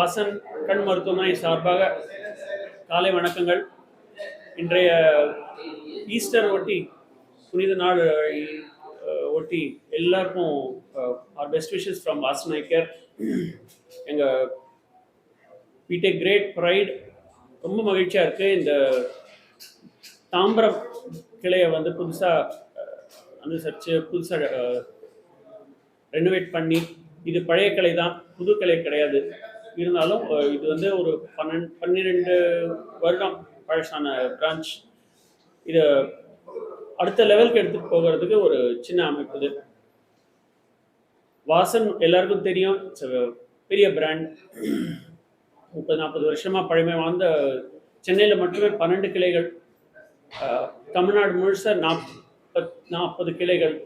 அனைவருக்கும் வாசன் கண் மருத்துவமனை சார்பாக காலை வணக்கங்கள். இன்றைய ஈஸ்டர் ஒட்டி புனித நாள் ஒட்டி எல்லாருக்கும் our best wishes from Vasan eye care எங்கள் we take கிரேட் ப்ரைட் ரொம்ப மகிழ்ச்சியாக இருக்குது இந்த தாம்பரம் கிளையை வந்து புதுசாக அனுசரித்து புதுசாக ரெனோவேட் பண்ணி இது பழைய கிளை தான் புது கிளை கிடையாது. இருந்தாலும் இது வந்து ஒரு பன்னெண்டு பன்னிரெண்டு வருடம் பழசான பிரான்ச் இதை அடுத்த லெவலுக்கு எடுத்துட்டு போகிறதுக்கு ஒரு சின்ன அமைப்பு இது. வாசன் எல்லாருக்கும் தெரியும். பெரிய பிராண்ட் முப்பது நாற்பது வருஷமா பழமை வாழ்ந்த சென்னையில் மட்டுமே பன்னெண்டு கிளைகள். தமிழ்நாடு முழுச நாற்பத் நாற்பது கிளைகள்.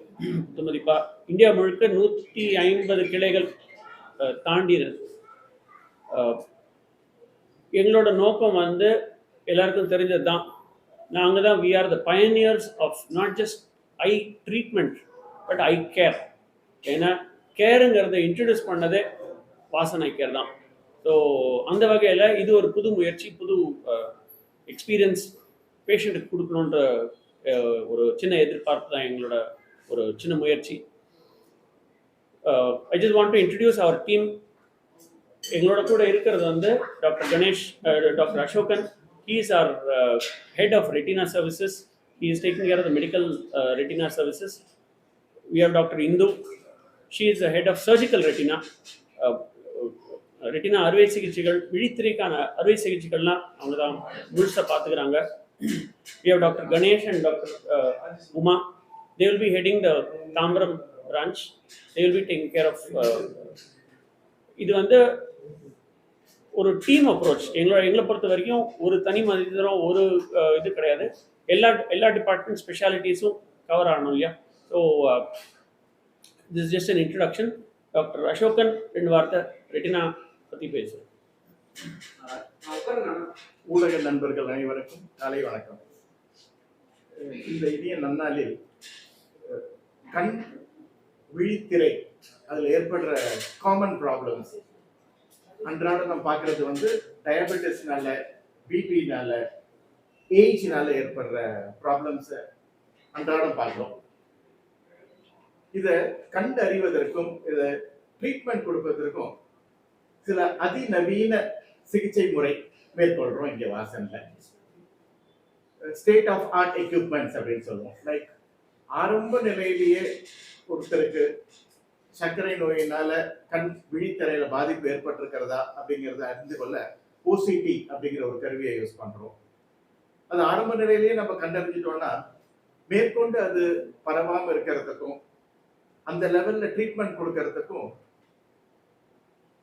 மதிப்பாக இந்தியா முழுக்க நூற்றி ஐம்பது கிளைகள் அஹ், எங்களோட நோக்கம் வந்து எல்லாருக்கும் தெரிஞ்சது தான் நாங்கள் தான் we are the pioneers of not just eye treatment but eye care ஏன்னா கேருங்கிறத இன்ட்ரடியூஸ் பண்ணதே வாசனை கேர் தான். ஸோ அந்த வகையில் இது ஒரு புது முயற்சி புது எக்ஸ்பீரியன்ஸ் பேஷண்ட்டுக்கு கொடுக்கணுன்ற ஒரு சின்ன எதிர்பார்ப்பு தான் எங்களோட ஒரு சின்ன முயற்சி. I just want to introduce our team எங்களோட கூட இருக்கிறது வந்து doctor Ganesh doctor Ashokan. He is our head of retina services he is taking care of the medical retina services we are doctor Indu she is the head of surgical retina retina அறுவை சிகிச்சைகள் விழித்திரைக்கான அறுவை சிகிச்சைகள்லாம் அவங்க தான் முழுசாக பார்த்துக்கிறாங்க we have doctor Ganesh and doctor Uma they will be heading the Tambaram branch they will be taking care of இது வந்து ஒரு டீம் அப்ரோச் எங்களை எங்களை பொறுத்த வரைக்கும் ஒரு தனி மனிதரும் ஒரு இது கிடையாது. எல்லா எல்லா டிபார்ட்மெண்ட் ஸ்பெஷாலிட்டிஸும் கவர் ஆகணும் இல்லையா? So this just an introduction doctor Ashokan ரெண்டு வார்த்தை ரெட்டினா பற்றி பேசுகிறேன் ஊடக நண்பர்கள் அனைவருக்கும் காலை வணக்கம். இந்த இனிய நன்னாளில் கண் விழித்திரை அதில் ஏற்படுற காமன் ப்ராப்ளம்ஸ் அன்றாடம் நம்ம பார்க்கறது வந்து டயபெட்டிஸ்னால பிபினால ஏஜ்னால ஏற்படுற ப்ராப்ளம்ஸை அன்றாடம் பார்க்குறோம். இதை கண்டறிவதற்கும் இதை ட்ரீட்மெண்ட் கொடுப்பதற்கும் சில அதிநவீன சிகிச்சை முறை மேற்கொள்றோம் இங்கே வாசனில் ஸ்டேட் ஆஃப் ஆர்ட் எக்யூப்மெண்ட்ஸ் அப்படின்னு சொல்லுவோம். லைக் ஆரம்ப நிலையிலேயே ஒருத்தருக்கு சர்க்கரை நோயினால கண் விழித்திரையில பாதிப்பு ஏற்பட்டிருக்கிறதா அப்படிங்கிறத அறிந்து கொள்ள ஓசிடி அப்படிங்கிற ஒரு கருவியை யூஸ் பண்றோம். அது ஆரம்ப நிலையிலேயே நம்ம கண்டறிஞ்சிட்டோம்னா மேற்கொண்டு அது பரவாம இருக்கிறதுக்கும் அந்த லெவல்ல ட்ரீட்மெண்ட் கொடுக்கறதுக்கும்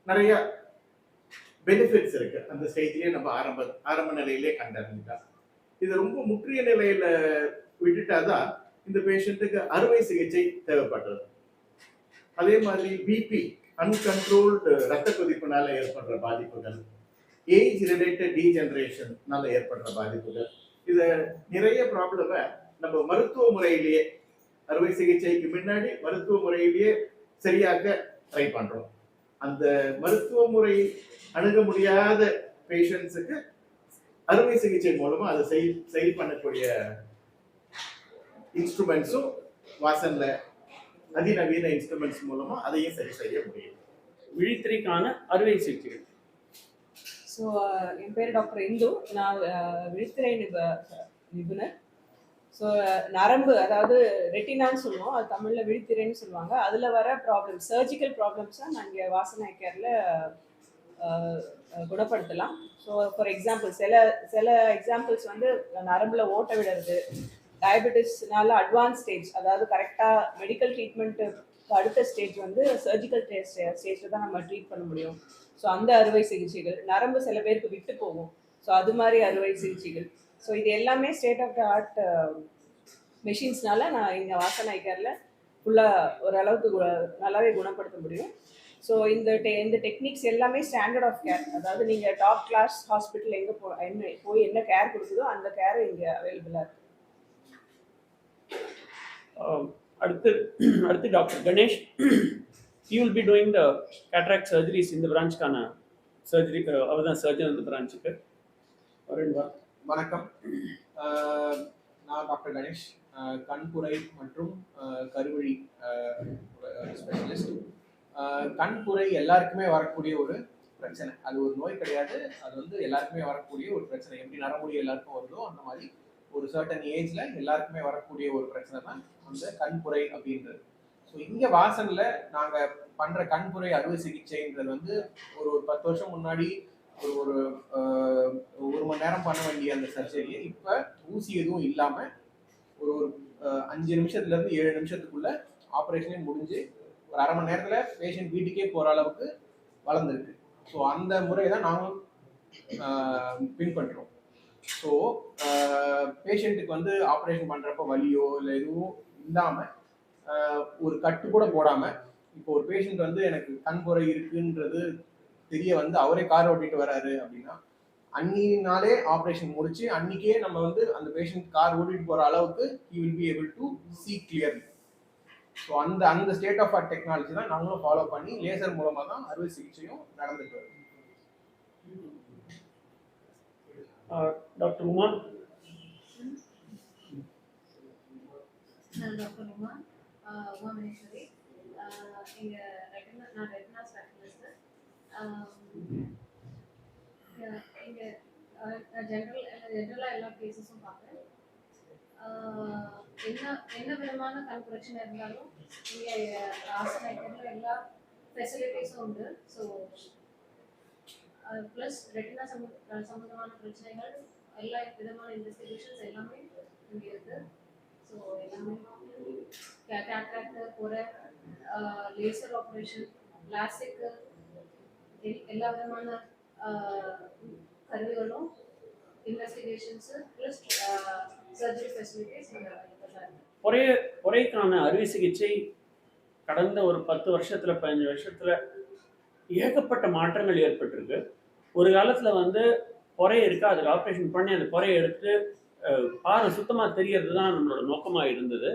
நிறைய பெனிஃபிட்ஸ் இருக்கு. அந்த ஸ்டேஜ்லயே நம்ம ஆரம்ப ஆரம்ப நிலையிலே கண்டறிஞ்சிட்டா. இது ரொம்ப முற்றிய நிலையில விட்டுட்டாதான் இந்த பேஷண்ட்டுக்கு அறுவை சிகிச்சை தேவைப்படுறது அதே மாதிரி பிபி அன்கண்ட்ரோல்டு ரத்த கொதிப்புனால ஏற்படுற பாதிப்புகள் ஏஜ் ரிலேட்டட் டீஜெனரேஷன்னால ஏற்படுற பாதிப்புகள். இதை நிறைய ப்ராப்ளமை நம்ம மருத்துவ முறையிலேயே அறுவை சிகிச்சைக்கு முன்னாடி மருத்துவ முறையிலேயே சரியாக ட்ரை பண்றோம். அந்த மருத்துவ முறை அணுக முடியாத பேஷண்ட்ஸுக்கு அறுவை சிகிச்சை மூலமா அதை செய் சரி பண்ணக்கூடிய இன்ஸ்ட்ருமெண்ட்ஸும் வாசனில் அதிநவீன இன்ஸ்ட்ருமெண்ட்ஸ் மூலமா அதையும் சரி செய்ய முடியும். விழித்திரைக்கான அறுவை சிகிச்சைகள். ஸோ என் பேர் டாக்டர் இந்து. நான் அஹ், விழித்திரை நிப நிபுணர். ஸோ நரம்பு அதாவது ரெட்டினான்னு சொல்லுவோம். அது தமிழில் விழித்திரைன்னு சொல்லுவாங்க. அதில் வர ப்ராப்ளம் சர்ஜிக்கல் ப்ராப்ளம்ஸை நாங்கள் வாசனை கேரில் குணப்படுத்தலாம். ஸோ ஃபார் எக்ஸாம்பிள் சில சில எக்ஸாம்பிள்ஸ் வந்து நரம்புல ஓட்ட விடுறது டயபெட்டிஸ்னால அட்வான்ஸ் ஸ்டேஜ் அதாவது கரெக்டாக மெடிக்கல் ட்ரீட்மெண்ட்டு அடுத்த ஸ்டேஜ் வந்து சர்ஜிக்கல் ஸ்டேஜில் தான் நம்ம ட்ரீட் பண்ண முடியும். ஸோ அந்த அறுவை சிகிச்சைகள் நரம்பு சில பேருக்கு விட்டு போகும். ஸோ அது மாதிரி அறுவை சிகிச்சைகள். ஸோ இது எல்லாமே ஸ்டேட் ஆஃப் த ஆர்ட் மெஷின்ஸ்னால நான் இங்கே வாசனை கேரில் ஃபுல்லாக ஓரளவுக்கு கு- நல்லாவே குணப்படுத்த முடியும். ஸோ இந்த டெ இந்த டெக்னிக்ஸ் எல்லாமே ஸ்டாண்டர்ட் ஆஃப் கேர் அதாவது நீங்கள் டாப் கிளாஸ் ஹாஸ்பிட்டல் எங்கே போ என்ன போய் என்ன கேர் கொடுக்குதோ அந்த கேர் இங்கே அவைலபிளாக இருக்குது Um, அடுத்து அடுத்து doctor Ganesh he will be doing the cataract surgeries இந்த பிரான்ச்சுக்கான சர்ஜரி அவர் தான் சர்ஜன் இந்த பிரான்ச்சுக்கு ரெண்டு வணக்கம். நான் டாக்டர் கணேஷ். கண்புரை மற்றும் கருவழி ஸ்பெஷலிஸ்ட் கண்புரை எல்லாருக்குமே வரக்கூடிய ஒரு பிரச்சனை. அது ஒரு நோய் கிடையாது. அது வந்து எல்லாருக்குமே வரக்கூடிய ஒரு பிரச்சனை. எப்படி நரமுடி எல்லாருக்கும் வருதோ அந்த மாதிரி ஒரு சர்டன் ஏஜ்ல எல்லாருக்குமே வரக்கூடிய ஒரு பிரச்சனை தான் அந்த கண்புரை அப்படின்றது. ஸோ இங்க வாசன்ல நாங்க பண்ற கண்புரை அறுவை சிகிச்சைன்றது வந்து ஒரு ஒரு பத்து வருஷம் முன்னாடி ஒரு ஒரு ஒரு மணி நேரம் பண்ண வேண்டிய அந்த சர்ஜரியை இப்போ ஊசி எதுவும் இல்லாம ஒரு ஒரு அஞ்சு நிமிஷத்துல இருந்து ஏழு நிமிஷத்துக்குள்ள ஆப்ரேஷனே முடிஞ்சு ஒரு அரை மணி நேரத்துல பேஷண்ட் வீட்டுக்கே போற அளவுக்கு வளர்ந்துருக்கு. ஸோ அந்த முறை தான் நாங்களும் ஆஹ், பின்பற்றுறோம். ஸோ பேஷண்ட்டுக்கு uh, வந்து ஆப்ரேஷன் பண்ணுறப்ப வலியோ இல்லை எதுவும் இல்லாமல் uh, ஒரு கட்டு கூட போடாமல் இப்போ ஒரு பேஷண்ட் வந்து எனக்கு கண் குறை இருக்குன்றது தெரிய வந்து அவரே கார் ஓட்டிட்டு வராரு அப்படின்னா அன்னினாலே ஆப்ரேஷன் முடிச்சு அன்னைக்கே நம்ம வந்து அந்த பேஷண்ட் கார் ஓட்டிட்டு போகிற அளவுக்கு you will be able to see clearly so அந்த அந்த ஸ்டேட் ஆஃப் ஆர்ட் டெக்னாலஜி தான் நாங்களும் ஃபாலோ பண்ணி லேசர் மூலமாக தான் அறுவை சிகிச்சையும் நடந்துட்டு வருது டாக்டர் உமா நான் doctor Uma ah Uma Maheswari retina நான் ரெட்டினா ஸ்பெஷலிஸ்ட் இங்கே ஜென்ரல் ஜென்ரலாக எல்லா கேசஸும் பார்க்குறேன் என்ன என்ன விதமான கண் பிரச்சனை இருந்தாலும் இங்கே ஆசனாய்க்கரில் uh, எல்லா ஃபெசிலிட்டிஸும் உண்டு. ஸோ ப்ளஸ் ரெட்டினா சம்ம சம்மந்தமான பிரச்சனைகள் எல்லா விதமான இன்வெஸ்டிகேஷன்ஸ் எல்லாமே இங்கே இருக்குது ஸோ எல்லாமே கேட்ராக்ட் குறை லேசர் ஆப்ரேஷன் பிளாஸ்டிக் எல்லா விதமான கருவிகளும் இன்வெஸ்டிகேஷன்ஸு ப்ளஸ் சர்ஜரி ஃபெசிலிட்டிஸ் ஒரே ஒரேக்கான அறுவை சிகிச்சை கடந்த ஒரு பத்து வருஷத்தில் பதினஞ்சு வருஷத்தில் ஏகப்பட்ட மாற்றங்கள் ஏற்பட்டிருக்கு. ஒரு காலத்தில் வந்து குறை இருக்கு அதுக்கு ஆப்ரேஷன் பண்ணி அந்த பொறையை எடுத்து பாரம் சுத்தமாக தெரியறது தான் நம்மளோட நோக்கமாக இருந்தது.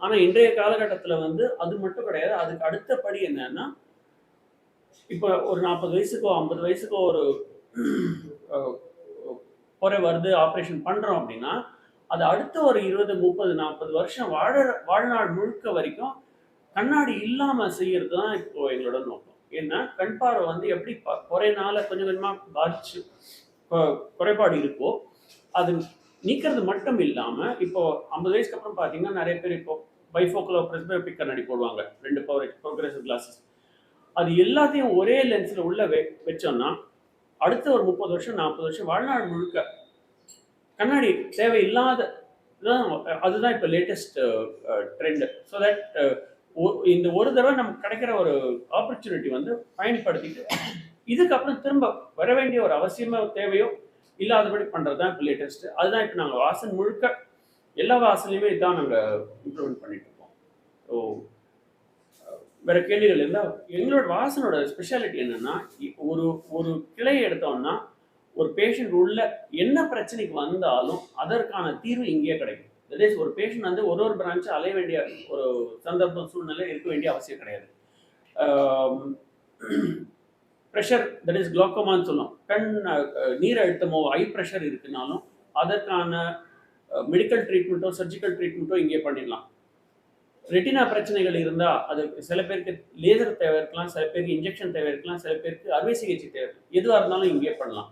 ஆனால் இன்றைய காலகட்டத்தில் வந்து அது மட்டும் கிடையாது. அதுக்கு அடுத்தபடி என்னன்னா இப்போ ஒரு நாற்பது வயசுக்கோ ஐம்பது வயசுக்கோ ஒரு குறை வருது ஆப்ரேஷன் பண்ணுறோம் அப்படின்னா அது அடுத்த ஒரு இருபது முப்பது நாற்பது வருஷம் வாழ வாழ்நாள் முழுக்க வரைக்கும் கண்ணாடி இல்லாமல் செய்யறது தான் இப்போ எங்களோட நோக்கம். ஏன்னா கண் பார்வை வந்து எப்படி ப- குறைனால கொஞ்சம் கொஞ்சமாக பாதிச்சு குறைபாடு இருக்கோ அது நீக்கிறது மட்டும் இல்லாமல் இப்போ ஐம்பது வயசுக்கு அப்புறம் பார்த்தீங்கன்னா நிறைய பேர் இப்போ பைஃபோக்கலோ பிரெஸ்பெபிக் கண்ணாடி போடுவாங்க. ரெண்டு பவர் ப்ரோக்ரெசிவ் கிளாஸஸ் அது எல்லாத்தையும் ஒரே லென்ஸில் உள்ள வெ வச்சோம்னா அடுத்த ஒரு முப்பது வருஷம் நாற்பது வருஷம் வாழ்நாள் முழுக்க கண்ணாடி தேவையில்லாத தான் அதுதான் இப்போ லேட்டஸ்ட் ட்ரெண்டு ஸோ தட் இந்த ஒரு தடவை நமக்கு கிடைக்கிற ஒரு ஆப்பர்ச்சுனிட்டி வந்து பயன்படுத்திட்டு இதுக்கப்புறம் திரும்ப வர வேண்டிய ஒரு அவசியமோ தேவையோ இல்லாதபடி பண்ணுறது தான் இப்போ லேட்டஸ்ட்டு அதுதான் இப்போ நாங்கள் வாசன் முழுக்க எல்லா வாசலையுமே இதான் நாங்கள் இம்ப்ளிமெண்ட் பண்ணிட்டு இருக்கோம். ஸோ வேற கேள்விகள் இருந்தால் எங்களோட வாசனோட ஸ்பெஷாலிட்டி என்னன்னா ஒரு ஒரு கிளையை எடுத்தோம்னா ஒரு பேஷண்ட் உள்ள என்ன பிரச்சனைக்கு வந்தாலும் அதற்கான தீர்வு இங்கேயே கிடைக்கும். தட் இஸ் ஒரு பேஷண்ட் வந்து ஒரு ஒரு பிரான்ச்சு அலைய வேண்டிய ஒரு சந்தர்ப்பம் சூழ்நிலை இருக்க வேண்டிய அவசியம் கிடையாது. ப்ரெஷர் தட் இஸ் குளோக்கோமான்னு சொல்லும் கண் நீர் அழுத்தமோ ஐ ப்ரெஷர் இருக்குனாலும் அதற்கான மெடிக்கல் ட்ரீட்மெண்ட்டோ சர்ஜிக்கல் ட்ரீட்மெண்ட்டோ இங்கே பண்ணிடலாம். ரெட்டினா பிரச்சனைகள் இருந்தால் அது சில பேருக்கு லேசர் தேவை இருக்கலாம் சில பேருக்கு இன்ஜெக்ஷன் தேவை இருக்கலாம் சில பேருக்கு அறுவை சிகிச்சை தேவை எதுவாக இருந்தாலும் இங்கே பண்ணலாம்.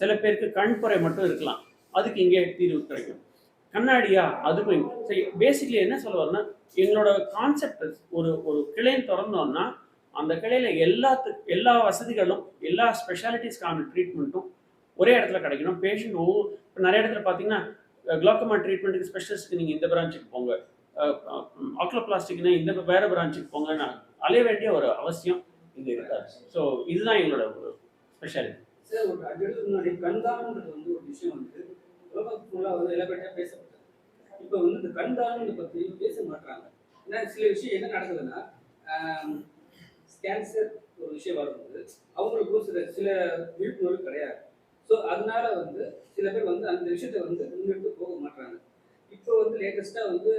சில பேருக்கு கண்புரை மட்டும் இருக்கலாம். அதுக்கு இங்கே தீர்வு கிடைக்கும். கண்ணாடியா? அதுக்கும் சரி பேசிக்லி என்ன சொல்லுவார்னா எங்களோட கான்செப்ட் ஒரு ஒரு கிளையை திறந்தோம்னா அந்த கிளையில எல்லாத்து எல்லா வசதிகளும் எல்லா ஸ்பெஷாலிட்டிஸ்க்கான ட்ரீட்மெண்ட்டும் ஒரே இடத்துல கிடைக்கணும். பேஷண்ட் ஒவ்வொரு இப்போ நிறைய இடத்துல பார்த்தீங்கன்னா குளோக்கமா ட்ரீட்மெண்ட்டுக்கு ஸ்பெஷலிஸ்ட்க்கு நீங்கள் இந்த பிரான்ச்சுக்கு போங்க. ஆக்லோபிளாஸ்டிக்னா இந்த வேற பிரான்ச்சுக்கு போங்க நான் அலைய வேண்டிய ஒரு அவசியம் இங்கே இருக்காது. ஸோ இதுதான் எங்களோட ஒரு ஸ்பெஷாலிட்டி சார் ஒரு அஞ்சு முன்னாடி வந்து ஒரு விஷயம் வந்து உலகம் ஃபுல்லாக வந்து எலபரேட்டாக பேசப்பட்டது. இப்போ வந்து இந்த கண்தானம்னு பற்றி பேச மாட்டாங்க ஏன்னா சில விஷயம் என்ன நடக்குதுன்னா கேன்சர் ஒரு விஷயம் வரும்போது அவங்களுக்கு சில சில விழிப்புணர்வு கிடையாது. ஸோ அதனால வந்து சில பேர் வந்து அந்த விஷயத்தை வந்து முன்னெடுத்து போக மாட்டாங்க இப்போ வந்து லேட்டஸ்ட்டாக வந்து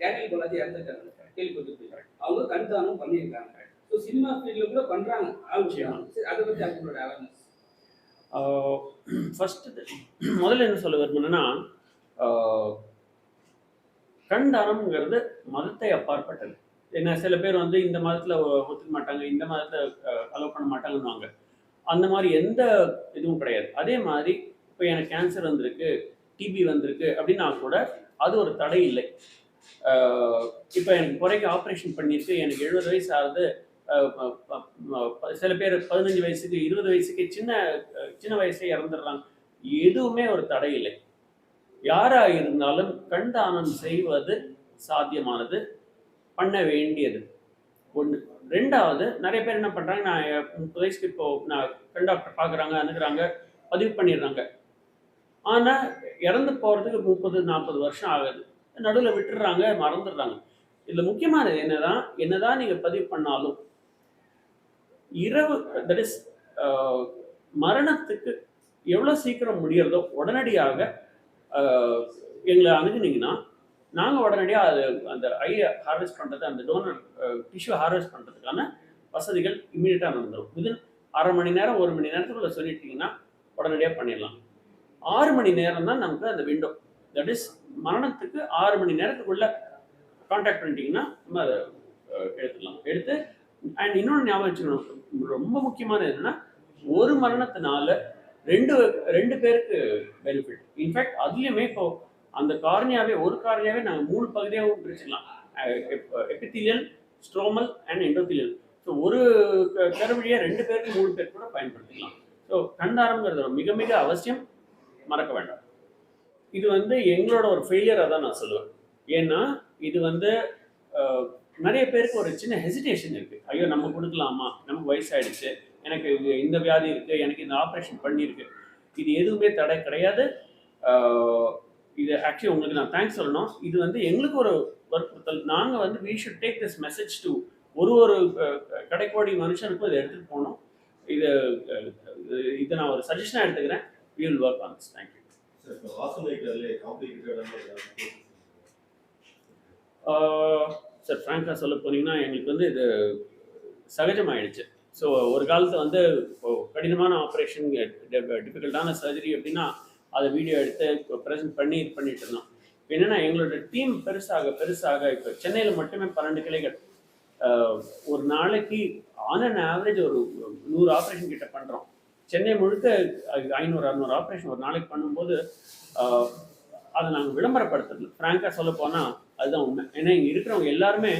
டேனியல் பாலாஜி இறந்துட்டாங்க. கேள்விப்பட்டிருக்கீங்க அவங்க கண் தானம் பண்ணியிருக்காங்க. ஸோ சினிமா ஃபீல்டில் கூட. ஆரம்பிச்சாங்க சரி அதை பற்றி அவங்களோட அவேர்னஸ் ஃபஸ்ட்டு முதல்ல என்ன சொல்ல விரும்புனேன்னா ஆஹ், மதத்தை அப்பாற்பட்டது. என்ன சில பேர் வந்து இந்த மதத்தில் ஒத்துக்க மாட்டாங்க இந்த மதத்தை அலோவ் பண்ண மாட்டாங்கன்னுவாங்க. அந்த மாதிரி எந்த இதுவும் கிடையாது. அதே மாதிரி இப்போ எனக்கு கேன்சர் வந்திருக்கு டிபி வந்திருக்கு அப்படின்னா கூட அது ஒரு தடை இல்லை. இப்போ எனக்கு குறைக்கு ஆப்ரேஷன் பண்ணியிருக்கு எனக்கு எழுபது வயசு ஆகுது சில பேர் பதினஞ்சு வயசுக்கு இருபது வயசுக்கு சின்ன சின்ன வயசே இறந்துடுறாங்க எதுவுமே ஒரு தடை இல்லை. யாராக இருந்தாலும் கண்டானம் செய்வது சாத்தியமானது. பண்ண வேண்டியது. ஒன்று ரெண்டாவது நிறைய பேர் என்ன பண்ணுறாங்க நான் முப்பது வயசுக்கு இப்போ நான் கண் டாக்டர் பார்க்குறாங்க அணுகிறாங்க பதிவு பண்ணிடுறாங்க. ஆனால் இறந்து போகிறதுக்கு முப்பது நாற்பது வருஷம் ஆகுது. நடுவில் விட்டுடுறாங்க மறந்துடுறாங்க. இதில் முக்கியமானது என்னதான் என்னதான் நீங்கள் பதிவு பண்ணாலும் இரவு தட் இஸ் மரணத்துக்கு எவ்வளோ சீக்கிரம் முடியறதோ உடனடியாக எங்களை அணுகுனீங்கன்னா நாங்கள் உடனடியாக அது அந்த ஐயை ஹார்வெஸ்ட் பண்ணுறது அந்த டோனர் டிஷ்யூ ஹார்வெஸ்ட் பண்ணுறதுக்கான வசதிகள் இம்மீடியட்டாக நடந்துடும் விதின் அரை மணி நேரம் ஒரு மணி நேரத்துக்குள்ள சொல்லிட்டீங்கன்னா உடனடியாக பண்ணிடலாம். ஆறு மணி நேரம் தான் நமக்கு அந்த விண்டோ தட் இஸ் மரணத்துக்கு ஆறு மணி நேரத்துக்குள்ள காண்டாக்ட் பண்ணிட்டீங்கன்னா நம்ம அதை எடுத்துக்கலாம். எடுத்துடலாம் எடுத்து அண்ட் இன்னொன்று ஞாபகம் வச்சுக்கணும். ரொம்ப முக்கியமானது என்னன்னா ஒரு மரணத்தினால ரெண்டு ரெண்டு பேருக்கு பெனிஃபிட் இன்ஃபேக்ட் அதுலேயுமே இப்போ அந்த காரணியாவே ஒரு காரணியாவே நாங்கள் மூணு பகுதியாகவும் பிரிச்சுக்கலாம். Epithelial stromal and endothelial so ஒரு க- கருவழியை ரெண்டு பேருக்கு மூணு பேர் கூட பயன்படுத்திக்கலாம். ஸோ கண்டாரம்ங்கிறது மிக மிக அவசியம். மறக்க வேண்டாம். இது வந்து எங்களோட ஒரு ஃபெயிலியராக தான் நான் சொல்லுவேன். ஏன்னா இது வந்து நிறைய பேருக்கு ஒரு சின்ன ஹெசிடேஷன் இருக்கு. ஐயோ நம்ம கொடுக்கலாமா? நமக்கு வயசாயிடுச்சு. எனக்கு இது இந்த வியாதி இருக்கு எனக்கு இந்த ஆப்ரேஷன் பண்ணியிருக்கு. இது எதுவுமே தடை கிடையாது. இது ஆக்சுவலி உங்களுக்கு நான் தேங்க்ஸ் சொல்லணும். இது வந்து எங்களுக்கு ஒரு வற்புறுத்தல். நாங்கள் வந்து we should take this message to ஒரு ஒரு கடைக்கோடி மனுஷனுக்கும் இதை எடுத்துகிட்டு போகணும். இது இது- நான் ஒரு சஜஷனாக எடுத்துக்கிறேன். We will work on this thank you காம்ப்ளிகேட்டடான sir ஃப்ராங்காக சொல்ல போனீங்கன்னா எங்களுக்கு வந்து இது சகஜமாயிடுச்சு. ஸோ ஒரு காலத்தில் வந்து கடினமான ஆப்ரேஷன் டிஃபிகல்ட்டான சர்ஜரி அப்படின்னா அதை வீடியோ எடுத்து இப்போ ப்ரெசென்ட் பண்ணி இது பண்ணிட்டு இருந்தோம். இப்போ என்னென்னா எங்களோட டீம் பெருசாக பெருசாக இப்போ சென்னையில் மட்டுமே பன்னெண்டு கிளைகள். ஒரு நாளைக்கு ஆன் அண்ட் ஆவரேஜ் ஒரு நூறு ஆப்ரேஷன் கிட்ட பண்ணுறோம் சென்னை முழுக்க ஐநூறு அறநூறு ஆப்ரேஷன் ஒரு நாளைக்கு பண்ணும்போது அதை நாங்கள் விளம்பரப்படுத்துறது ஃப்ராங்காக சொல்ல போனால் அதுதான் உண்மை. ஏன்னா இங்கே இருக்கிறவங்க எல்லாருமே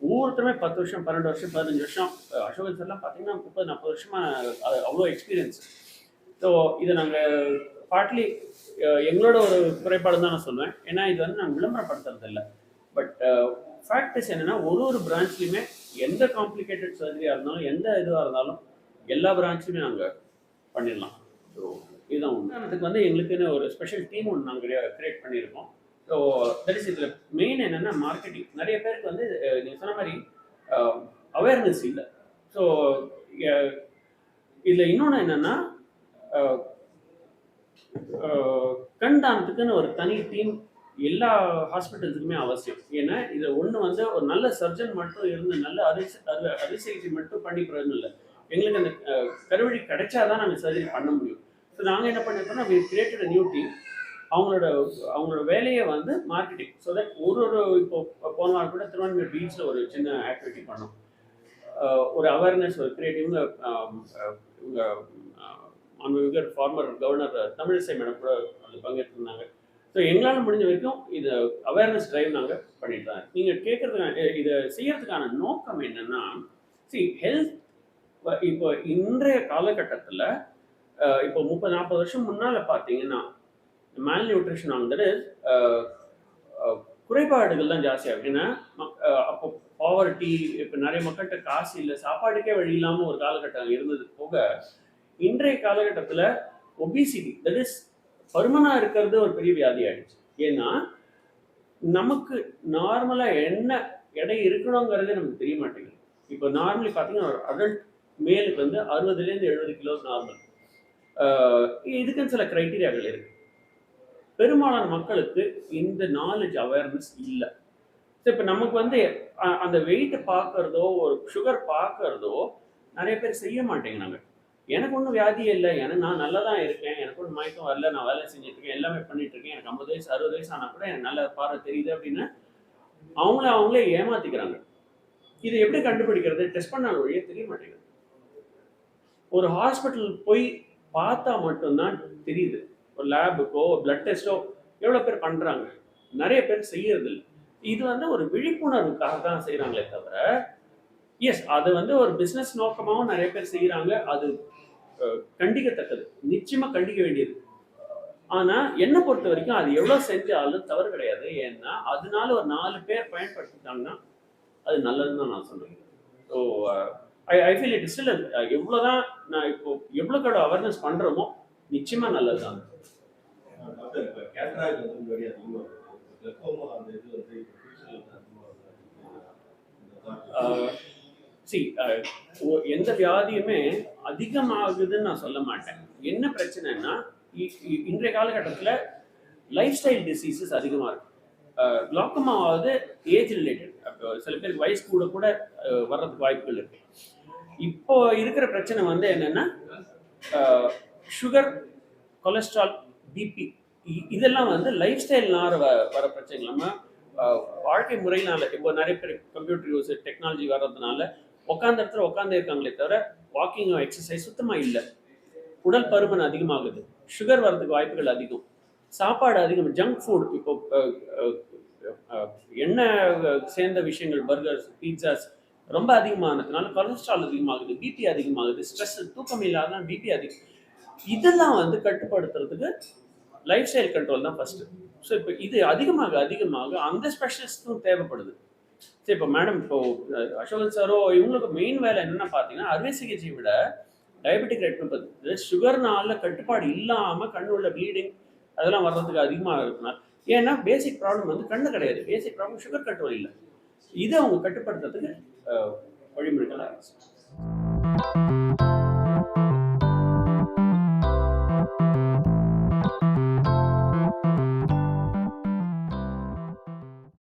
ஒவ்வொருத்தருமே பத்து வருஷம் பன்னெண்டு வருஷம் பதினஞ்சு வருஷம் அசோகன் சார்லாம் பார்த்தீங்கன்னா முப்பது நாற்பது வருஷமா அது அவ்வளோ எக்ஸ்பீரியன்ஸ் ஸோ இதை நாங்கள் பார்ட்லி எங்களோட ஒரு குறைபாடு தான் நான் சொல்லுவேன். ஏன்னா இது வந்து நாங்கள் விளம்பரப்படுத்துறது இல்லை பட் ஃபேக்டஸ் என்னென்னா ஒரு ஒரு பிரான்ச்லையுமே எந்த காம்ப்ளிகேட்டட் சர்ஜரியாக இருந்தாலும் எந்த இதுவாக இருந்தாலும் எல்லா பிரான்ச்சுமே நாங்கள் பண்ணிடலாம். ஸோ இதுதான் உண்மை. அதுக்கு வந்து எங்களுக்குன்னு ஒரு ஸ்பெஷல் டீம் ஒன்று நாங்கள் கிரியேட் பண்ணியிருக்கோம். ஸோ தட் இஸ் இதில் மெயின் என்னென்னா மார்க்கெட்டிங் நிறைய பேருக்கு வந்து நீங்கள் சொன்ன மாதிரி அவேர்னஸ் இல்லை. ஸோ இதில் இன்னொன்று என்னென்னா கண்தானத்துக்குன்னு ஒரு தனி டீம் எல்லா ஹாஸ்பிட்டல்ஸுக்குமே அவசியம். ஏன்னா இது ஒன்று வந்து ஒரு நல்ல சர்ஜன் மட்டும் இருந்து நல்ல அரிசி அது அறுவை சிகிச்சை மட்டும் பண்ணி பிரயோஜனம் இல்லை. எங்களுக்கு அந்த கருவழி கருவழி கிடைச்சாதான் நாங்கள் சர்ஜரி பண்ண முடியும். ஸோ நாங்கள் என்ன பண்ணிருக்கோம்னா வி கிரியேட்டட் நியூ டீம் அவங்களோட அவங்களோட வேலையை வந்து மார்க்கெட்டிங் ஸோ தட் ஒரு ஒரு இப்போ போன வாரம் கூட திருவண்ணாமலை பீச்சில் ஒரு சின்ன ஆக்டிவிட்டி பண்ணோம். ஒரு அவேர்னஸ் ஒரு கிரியேட்டிவ் இவங்க இவங்க ஃபார்மர் கவர்னர் தமிழிசை மேடம் கூட அதில் பங்கேற்றிருந்தாங்க. ஸோ எங்களால் முடிஞ்ச வரைக்கும் இது அவேர்னஸ் ட்ரைவ் நாங்கள் பண்ணிட்டு தான் நீங்கள் கேட்குறதுக்கான இதை செய்யறதுக்கான நோக்கம் என்னன்னா சி ஹெல்த் இப்போ இன்றைய காலகட்டத்தில் இப்போ முப்பது நாற்பது வருஷம் முன்னால் பார்த்தீங்கன்னா மேல்நியூட்ரிஷன் வந்துட்டு குறைபாடுகள் தான் ஜாஸ்தியாகும். ஏன்னா அப்போ பாவர்ட்டி இப்போ நிறைய மக்கள்கிட்ட காசு இல்லை சாப்பாட்டுக்கே வழி இல்லாமல் ஒரு காலகட்டம் இருந்தது போக இன்றைய காலகட்டத்தில் ஒபிசிட்டி தட் இஸ் பருமனாக இருக்கிறது ஒரு பெரிய வியாதி ஆயிடுச்சு. ஏன்னா நமக்கு நார்மலாக என்ன எடை இருக்கணுங்கிறதே நமக்கு தெரிய மாட்டேங்குது. இப்போ நார்மலி பார்த்தீங்கன்னா ஒரு அடல்ட் மேலுக்கு வந்து அறுபதுலேருந்து எழுபது கிலோ நார்மல் இதுக்குன்னு சில க்ரைட்டீரியாக்கள் இருக்குது பெரும்பாலான மக்களுக்கு இந்த நாலேஜ் அவேர்னஸ் இல்லை. இப்போ நமக்கு வந்து அந்த வெயிட்டை பார்க்கறதோ ஒரு சுகர் பார்க்கறதோ நிறைய பேர் செய்ய மாட்டேங்கிறாங்க. எனக்கு ஒன்றும் வியாதியே இல்லை. எனக்கு நான் நல்லா தான் இருக்கேன். எனக்கு ஒன்றும் மயக்கம் வரல. நான் வேலை செஞ்சுட்டு இருக்கேன். எல்லாமே பண்ணிட்டு இருக்கேன். எனக்கு ஐம்பது வயசு அறுபது வயசு ஆனால் கூட எனக்கு நல்ல பார்வை தெரியுது அப்படின்னு அவங்கள அவங்களே ஏமாத்திக்கிறாங்க. இது எப்படி கண்டுபிடிக்கிறது? டெஸ்ட் பண்ணால் வழியே தெரிய மாட்டேங்குது. ஒரு ஹாஸ்பிட்டல் போய் பார்த்தா மட்டும்தான் தெரியுது. ஒரு லேபுக்கோ பிளட் டெஸ்ட்டோ எவ்வளோ பேர் பண்ணுறாங்க நிறைய பேர் செய்யறதில்லை. இது வந்து ஒரு விழிப்புணர்வுக்காக தான் செய்கிறாங்களே தவிர எஸ் அது வந்து ஒரு பிஸ்னஸ் நோக்கமாகவும் நிறைய பேர் செய்கிறாங்க அது கண்டிக்கத்தக்கது. நிச்சயமாக கண்டிக்க வேண்டியது. ஆனால் என்னை பொறுத்த வரைக்கும் அது எவ்வளோ செஞ்சாலும் தவறு கிடையாது. ஏன்னா அதனால ஒரு நாலு பேர் பயன்படுத்திட்டாங்கன்னா அது நல்லதுன்னு தான் நான் சொல்லுவேன். So I I feel it still எவ்வளோ தான் நான் இப்போ எவ்வளோக்கோட அவேர்னஸ் பண்ணுறோமோ நிச்சயமாக நல்லது தான் டாக்டர் இப்போ கேட்ராக் வந்து முன்னாடி அதிகமாக இருக்கும் கிளக்கோமா அந்த இது வந்து இப்போ ஃபியூச்சரில் வந்து அதிகமாக சி எந்த வியாதியுமே அதிகமாகுதுன்னு நான் சொல்ல மாட்டேன். என்ன பிரச்சனைன்னா இன்றைய காலகட்டத்தில் லைஃப் ஸ்டைல் டிசீசஸ் அதிகமாக இருக்கு குளாக்கமாவது ஏஜ் ரிலேட்டட் சில பேருக்கு வயசு கூட கூட வர்றதுக்கு வாய்ப்புகள் இருக்கு. இப்போ இருக்கிற பிரச்சனை வந்து என்னன்னா சுகர் கொலஸ்ட்ரால் பிபி இதெல்லாம் வந்து லைஃப் ஸ்டைல்னால வ வர பிரச்சனை இல்லாமல் வாழ்க்கை முறையினால இப்போ நிறைய பேர் கம்ப்யூட்டர் யூஸ் டெக்னாலஜி வர்றதுனால உட்காந்த இடத்துல உட்காந்து இருக்காங்களே தவிர வாக்கிங்கோ எக்ஸசைஸ் சுத்தமாக இல்லை. உடல் பருமன் அதிகமாகுது. சுகர் வர்றதுக்கு வாய்ப்புகள் அதிகம். சாப்பாடு அதிகம். ஜங்க் ஃபுட் இப்போ எண்ணெய் சேர்ந்த விஷயங்கள் பர்கர்ஸ் பீட்சாஸ் ரொம்ப அதிகமானதுனால கொலஸ்ட்ரால் அதிகமாகுது பிபி அதிகமாகுது ஸ்ட்ரெஸ் தூக்கம் இல்லாத பிபி அதிகம். இதெல்லாம் வந்து கட்டுப்படுத்துறதுக்கு லைஃப் ஸ்டைல் கண்ட்ரோல் தான் ஃபர்ஸ்ட் ஸோ இப்போ இது அதிகமாக அதிகமாக அந்த ஸ்பெஷலிஸ்ட்டும் தேவைப்படுது. சரி இப்போ மேடம் இப்போ அசோகன் சாரோ இவங்களுக்கு மெயின் வேலை என்னென்ன பார்த்தீங்கன்னா அறுவை சிகிச்சையை விட டயபெட்டிக் ரெட்டினோபதி சுகர்னால கட்டுப்பாடு இல்லாமல் கண்ணுள்ள ப்ளீடிங் அதெல்லாம் வர்றதுக்கு அதிகமாக இருக்குனால ஏன்னா பேசிக் ப்ராப்ளம் வந்து கண்ணு கிடையாது. பேசிக் ப்ராப்ளம் சுகர் கண்ட்ரோல் இல்லை. இதை அவங்க கட்டுப்படுத்துறதுக்கு வழிமுறைகளாக வழிமுறைகள் ஆரம்பிச்சு